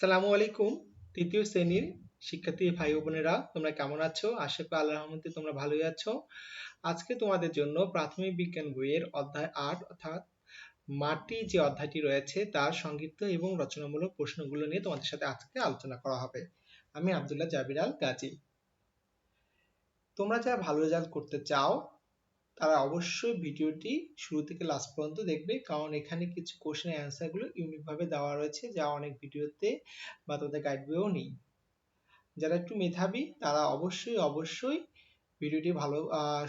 আসসালামু আলাইকুম। তৃতীয় শ্রেণির শিক্ষার্থী ভাই বোনেরা, তোমরা কেমন আছো? আশা করি আল্লাহর রহমতে তোমরা ভালোই আছো। আজকে তোমাদের জন্য প্রাথমিক বিজ্ঞান বইয়ের অধ্যায় আট অর্থাৎ মাটি যে অধ্যায়টি রয়েছে, তার সংক্ষিপ্ত এবং রচনামূলক প্রশ্নগুলো নিয়ে তোমাদের সাথে আজকে আলোচনা করা হবে। আমি আব্দুল্লাহ জাবিরাল গাজী তোমরা যারা ভালো রেজাল্ট করতে চাও তারা অবশ্যই ভিডিওটি শুরু থেকে লাস্ট পর্যন্ত দেখবে। কারণ এখানে কিছু কোশ্চেনের অ্যান্সারগুলো ইউনিকভাবে দেওয়া রয়েছে, যা অনেক ভিডিওতে বা তাদের গাইড বইও নেই। যারা একটু মেধাবী, তারা অবশ্যই অবশ্যই ভিডিওটি ভালো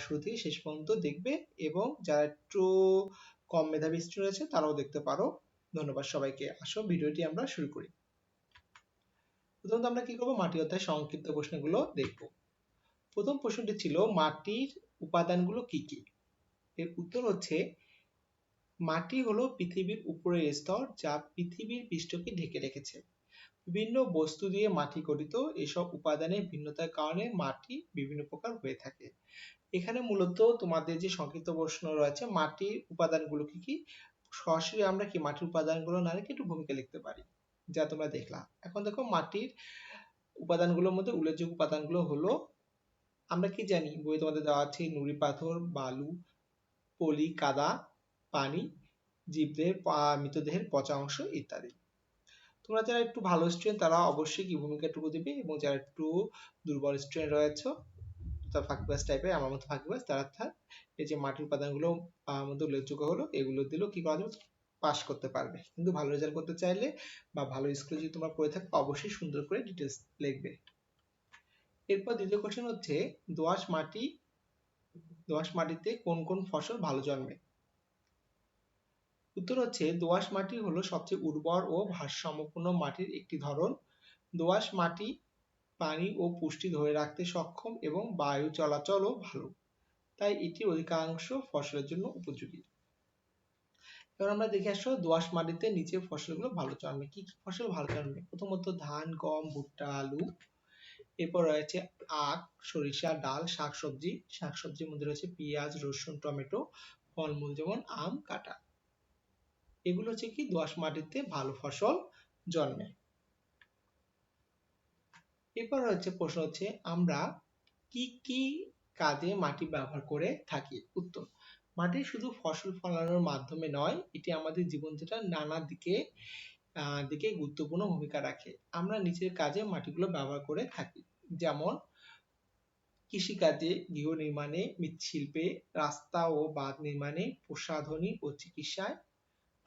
শুরু থেকে শেষ পর্যন্ত দেখবে এবং যারা একটু কম মেধাবী স্টুডেন্ট রয়েছে, তারাও দেখতে পারো। ধন্যবাদ সবাইকে। আসো ভিডিওটি আমরা শুরু করি। প্রথমত আমরা কি করব? মাটি অধ্যায় সংক্ষিপ্ত প্রশ্নগুলো দেখব। প্রথম প্রশ্নটি ছিল, মাটির উপাদানগুলো কি কি? এর উত্তর হচ্ছে, মাটি হলো পৃথিবীর উপরের স্তর যা পৃথিবীর পৃষ্ঠকে ঢেকে রেখেছে। বিভিন্ন বস্তু দিয়ে মাটি গঠিত, এসব উপাদানের ভিন্নতার কারণে মাটি বিভিন্ন প্রকার হয়ে থাকে। এখানে মূলত তোমাদের যে সংক্ষিপ্ত প্রশ্ন রয়েছে, মাটির উপাদানগুলো কি কি? সরাসরি আমরা কি মাটির উপাদানগুলো না রেখে একটু ভূমিকা লিখতে পারি, যা তোমরা দেখলা। এখন দেখো, মাটির উপাদানগুলোর মধ্যে উল্লেখযোগ্য উপাদানগুলো হলো আমরা কি জানি? বই তোমাদের দেওয়া আছে, নুড়ি পাথর, বালু, পলি, কাদা, পানি জীবদের মৃতদেহের পচা অংশ ইত্যাদি। তোমরা যারা একটু ভালো স্টুডেন্ট তারা অবশ্যই কি ভূমিকাটুকু দিবে? এবং যারা একটু দুর্বল স্টুডেন্ট রয়েছে অর্থাৎ ফাঁকিবাজ টাইপের আমার মতো ফাঁকিবাজ তারা অর্থাৎ এই যে মাটির উপাদানগুলো মধ্যে উল্লেখযোগ্য হলো, এগুলো দিলেও কি করা যাবে? পাস করতে পারবে। কিন্তু ভালো রেজাল্ট করতে চাইলে বা ভালো স্কুলে যদি তোমরা পড়ে থাকো, অবশ্যই সুন্দর করে ডিটেলস লিখবে। এরপর দ্বিতীয় কোশ্চেন হচ্ছে, দোআঁশ মাটি, দোআঁশ মাটিতে কোন কোন ফসল ভালো জন্মে? উত্তর হচ্ছে, দোআঁশ মাটি হলো সবচেয়ে উর্বর ও ভারসাম্যপূর্ণ মাটির একটি ধরন। দোআঁশ মাটি পানি ও পুষ্টি ধরে রাখতে সক্ষম এবং বায়ু চলাচলও ভালো। তাই এটি অধিকাংশ ফসলের জন্য উপযোগী। এবার আমরা দেখে আসো, দোআঁশ মাটিতে নিচে ফসলগুলো ভালো জন্মে। কি কি ফসল ভালো জন্মে? প্রথমত ধান, গম, ভুট্টা, আলু। এরপর রয়েছে আখ, সরিষা, ডাল, শাকসবজি। শাকসবজির মধ্যে রয়েছে পেঁয়াজ, রসুন, টমেটো, ফলমূল যেমন আম, কাঁটা। এগুলো হচ্ছে কি দোআঁশ মাটিতে ভালো ফসল জন্মে। এরপর হচ্ছে প্রশ্ন হচ্ছে, আমরা কি কি কাজে মাটি ব্যবহার করে থাকি? উত্তর, মাটি শুধু ফসল ফলানোর মাধ্যমে নয়, এটি আমাদের জীবনযাত্রা নানা দিকে দিকে গুরুত্বপূর্ণ ভূমিকা রাখে। আমরা নিজের কাজে মাটিগুলো ব্যবহার করে থাকি। যেমন কৃষিকাজে গৃহ নির্মাণে মৃৎশিল্পে রাস্তা ও বাঁধ নির্মাণে প্রসাধনী ও চিকিৎসায়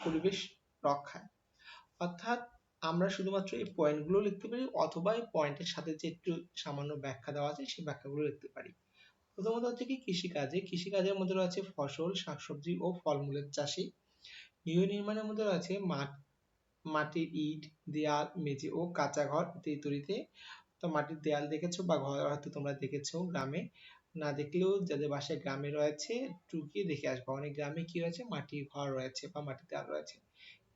পরিবেশ রক্ষায়। অর্থাৎ আমরা শুধুমাত্র এই পয়েন্টগুলো লিখতে পারি অথবা এই পয়েন্টের সাথে যে একটু সামান্য ব্যাখ্যা দেওয়া আছে সেই ব্যাখ্যাগুলো লিখতে পারি। প্রথমত হচ্ছে কি কৃষিকাজে, কৃষিকাজের মধ্যে রয়েছে ফসল, শাকসবজি ও ফলমূলের চাষি। গৃহ নির্মাণের মধ্যে রয়েছে মাঠ মাটির ইট, দেয়াল, মেঝে ও কাঁচা ঘর ইত্যাদিতে তো মাটির দেয়াল দেখেছ বা ঘর হয়তো তোমরা দেখেছ গ্রামে? না দেখলেও যাদের বাসায় গ্রামে রয়েছে টুকিয়ে দেখে আসবে। অনেক গ্রামে কি রয়েছে? মাটির ঘর রয়েছে বা মাটির দেয়াল রয়েছে।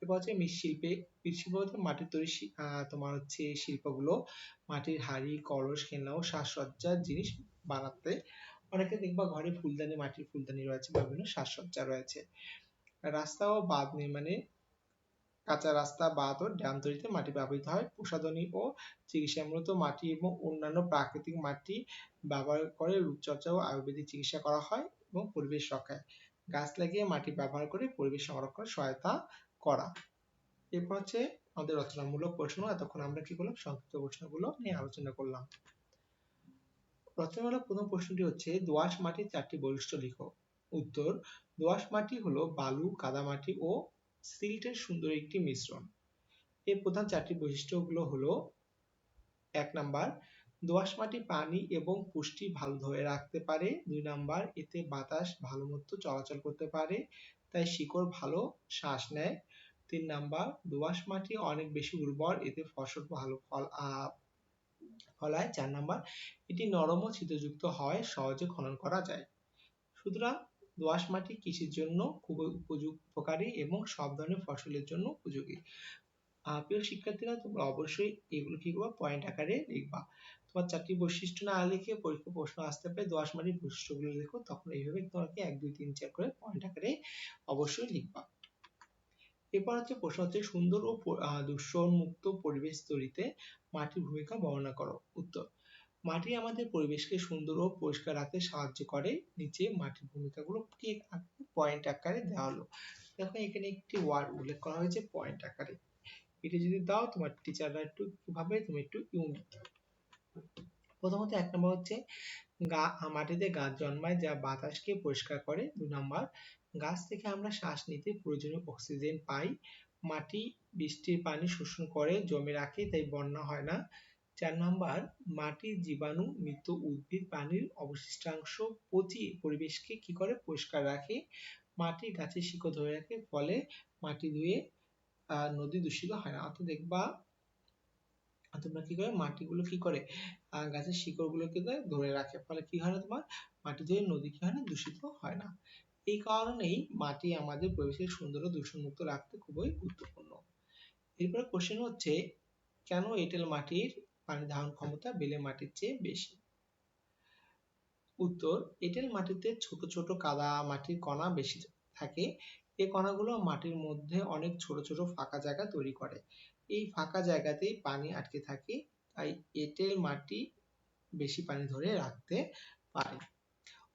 এরপর হচ্ছে মৃৎশিল্পে মৃৎশিল্প মাটির তৈরি তোমার হচ্ছে শিল্পগুলো, মাটির হাড়ি, কলস, খেলনা ও সাজসজ্জার জিনিস বানাতে। অনেকে দেখবা ঘরে ফুলদানি, মাটির ফুলদানি রয়েছে বিভিন্ন সাজসজ্জা রয়েছে। রাস্তা ও বাঁধ নির্মাণে কাঁচা রাস্তা ও ড্যাম তৈরিতে মাটি ব্যবহৃত হয়। প্রসাধনী ও চিকিৎসায় মূলত মাটি এবং অন্যান্য প্রাকৃতিক মাটি ব্যবহার করে রূপচর্চা ও আয়ুর্বেদিক চিকিৎসা করা হয় এবং পরিবেশ রক্ষায়। গাছ লাগিয়ে মাটি ব্যবহার করে পরিবেশ সংরক্ষণে সহায়তা করা। এরপর হচ্ছে আমাদের রচনামূলক প্রশ্ন। এতক্ষণ আমরা কি করলাম? সংক্ষিপ্ত প্রশ্নগুলো নিয়ে আলোচনা করলাম। রচনামূলক প্রথম প্রশ্নটি হচ্ছে, দোআঁশ মাটির চারটি বৈশিষ্ট্য লিখো। উত্তর, দোআঁশ মাটি হলো বালু কাদামাটি ও সিল্টের সুন্দর একটি মিশ্রণ। এর প্রধান চারটি বৈশিষ্ট্যগুলো হলো, এক নাম্বার, দোআঁশ মাটি পানি এবং পুষ্টি ভালো ধরে রাখতে পারে। দুই নাম্বার, এতে বাতাস ভালো মতো চলাচল করতে পারে, তাই শিকড় ভালো শ্বাস নেয়। তিন নাম্বার, দোআঁশ মাটি অনেক বেশি উর্বর, এতে ফসল ভালো ফল ফলায়। চার নাম্বার, এটি নরম ও ছিদ্রযুক্ত হয়, সহজে খনন করা যায়। সুতরাং দোআঁশ মাটি কৃষির জন্য খুবই উপকারী এবং সব ধরনের ফসলের জন্য উপযোগী। প্রিয় শিক্ষার্থীরা, তোমরা অবশ্যই এগুলো কি করবা? পয়েন্ট আকারে লিখবা। তোমার চারটি বৈশিষ্ট্য না লিখে পরীক্ষা প্রশ্ন আসতে পারে, দোআঁশ মাটির বৈশিষ্ট্যগুলো লেখো তখন এইভাবে তোমাকে এক, দুই, তিন, চার করে পয়েন্ট আকারে অবশ্যই লিখবা। এরপর হচ্ছে প্রশ্ন হচ্ছে, সুন্দর ও দূষণ মুক্ত পরিবেশ তৈরিতে মাটির ভূমিকা বর্ণনা করো। উত্তর মাটি আমাদের পরিবেশকে সুন্দর ও পরিষ্কার রাখতে সাহায্য করে। নিচে মাটির ভূমিকাগুলো কি পয়েন্ট আকারে দেওয়া হলো দেখো এখানে একটি ওয়ার্ড উল্লেখ করা হয়েছে পয়েন্ট আকারে। এটা যদি দাও, তোমার টিচাররা একটু কীভাবে তুমি একটু ইউনিক প্রথমত এক নম্বর হচ্ছে, গা মাটিতে গাছ জন্মায় যা বাতাসকে পরিষ্কার করে। দুই নম্বর, গাছ থেকে আমরা শ্বাস নিতে প্রয়োজনীয় অক্সিজেন পাই। মাটি বৃষ্টির পানি শোষণ করে, জমে রাখে, তাই বন্যা হয় না। চার নম্বর মাটির জীবাণু, মৃত উদ্ভিদ পানির অবশিষ্টাংশ পচিয়ে পরিবেশকে কি করে পরিষ্কার রাখে? মাটি গাছের শিকড় ধরে রাখে, ফলে মাটি ধুয়ে নদী দূষিত হয় না। অর্থাৎ দেখবা, তোমরা কি করে? মাটিগুলো কি করে? গাছের শিকড় গুলোকে ধরে রাখে। ফলে কি হয় না তোমার? মাটি ধুয়ে নদী কি হয় না? দূষিত হয় না। এই কারণেই মাটি আমাদের পরিবেশের সুন্দর ও দূষণমুক্ত রাখতে খুবই গুরুত্বপূর্ণ। এরপরে কোশ্চেন হচ্ছে, কেন এঁটেল মাটির পানি ধারণ ক্ষমতা বেলে মাটির চেয়ে বেশি। উত্তর, এঁটেল মাটিতে ছোট ছোট কাদা মাটির কণা বেশি থাকে। এই কণাগুলো মাটির মধ্যে অনেক ছোট ছোট ফাঁকা জায়গা তৈরি করে। এই ফাঁকা জায়গাতেই পানি আটকে থাকে, তাই এঁটেল মাটি বেশি পানি ধরে রাখতে পারে।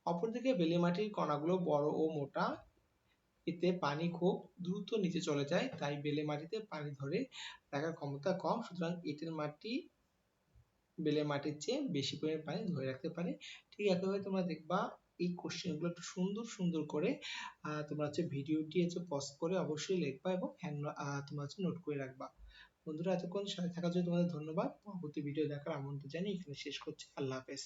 অপরদিকে বেলে মাটির কণাগুলো বড় ও মোটা। এতে পানি খুব দ্রুত নিচে চলে যায়, তাই বেলে মাটিতে পানি ধরে রাখার ক্ষমতা কম। সুতরাং এঁটেল মাটি বেলে মাটির চেয়ে বেশি পরিমাণ পানি ধরে রাখতে পারে। ঠিক একইভাবে তোমরা দেখবা, এই কোশ্চেনগুলো একটু সুন্দর সুন্দর করে তোমরা হচ্ছে ভিডিওটি হচ্ছে পজ করে অবশ্যই লিখবা এবং হ্যান্ড তোমরা হচ্ছে নোট করে রাখবা। বন্ধুরা, এতক্ষণ সাথে থাকার জন্য তোমাদের ধন্যবাদ। পরবর্তী ভিডিও দেখার আমন্ত্রণ জানিয়ে এখানে শেষ করছি। আল্লাহ হাফেজ।